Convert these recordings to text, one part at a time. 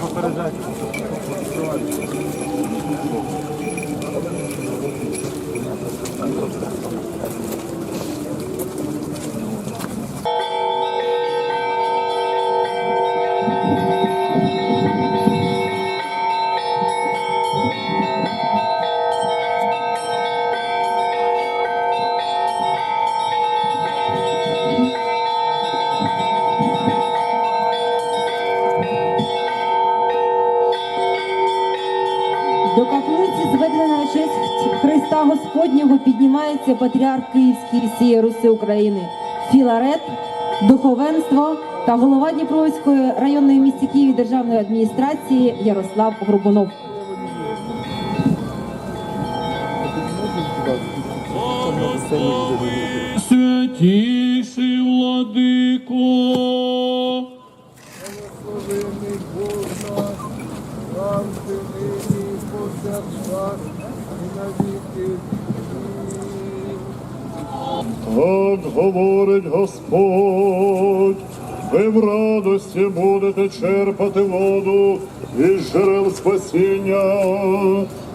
Попереджайте. До каплиці, зведеної на честь Христа Господнього, піднімається патріарх Київський всієї Руси України. Філарет, духовенство та голова Дніпровської районної місті Києві державної адміністрації Ярослав Грубунов. Святіший владико, Благословений Бог наш, так говорить Господь, ви в радості будете черпати воду із джерел спасіння,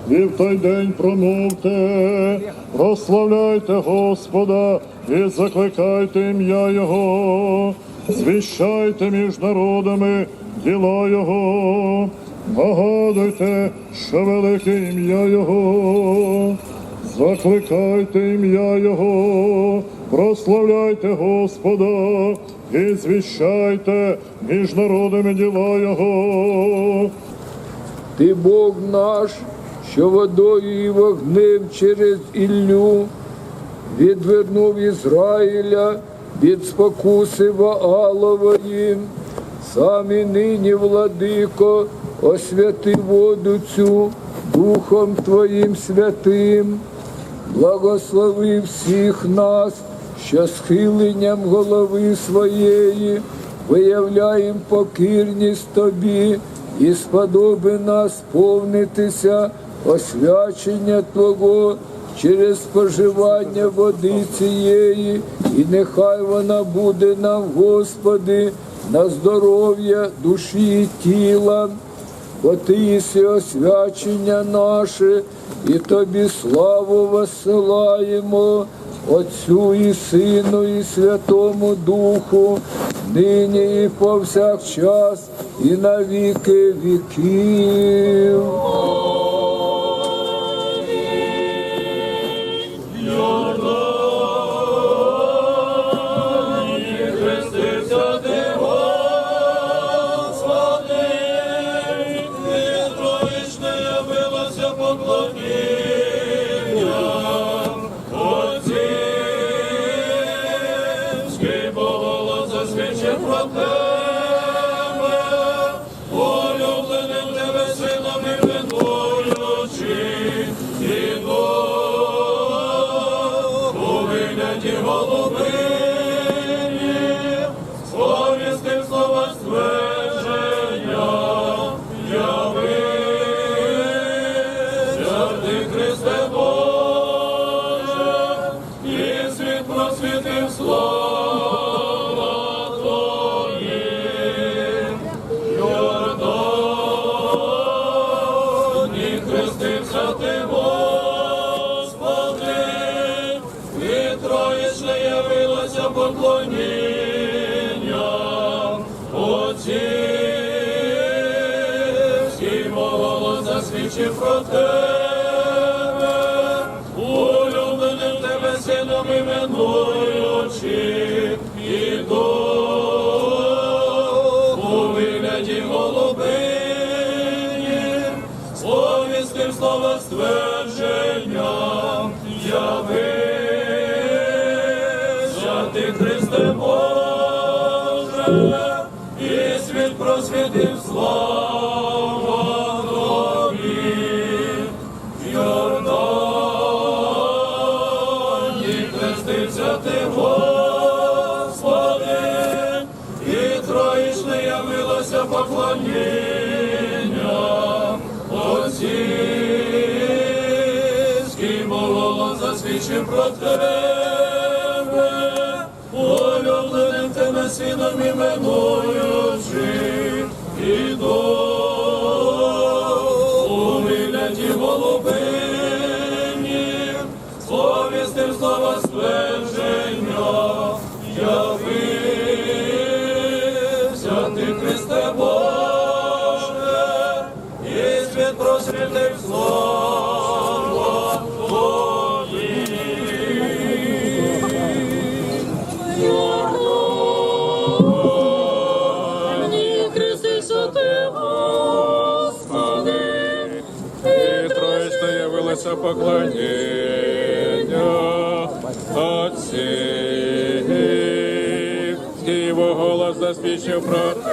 і в той день промовте, прославляйте Господа і закликайте ім'я Його, звіщайте між народами діла Його, нагадуйте, що велике ім'я Його. Закликайте ім'я Його, прославляйте Господа і звіщайте між народами діла Його. Ти Бог наш, що водою і вогнем через Іллю відвернув Ізраїля від спокуси Ваалової. Сам і нині, владико, освяти воду цю Духом Твоїм святим. Благослови всіх нас, що схиленням голови своєї виявляєм покірність Тобі і сподоби нас повнитися освячення Твого через споживання води цієї, і нехай вона буде нам, Господи, на здоров'я душі і тіла бо ти єси освячення наше, і тобі славу висилаємо, Отцю і Сину, і Святому Духу, нині і повсякчас, і на віки віків. Троїчне явилося поклоніння. Отцівський голос засвідчив про тебе, улюбленим тебе сином іменуючи, і у вигляді голубині, сповістив слова ствердження, явився просвітив слава Тобі. Йордані хрестився ти, Господи, і троїчне явилося поклоніння. Отцівський голос засвідчив про тебе, улюбленим тебе сином іменуючи, милостив слава ствердження, явився ти, Христе Боже, і світ просвітив Слово, Твої. Мені хрестився ти, Господи, і троїсто явилося поклоніння його голос заспічив про те.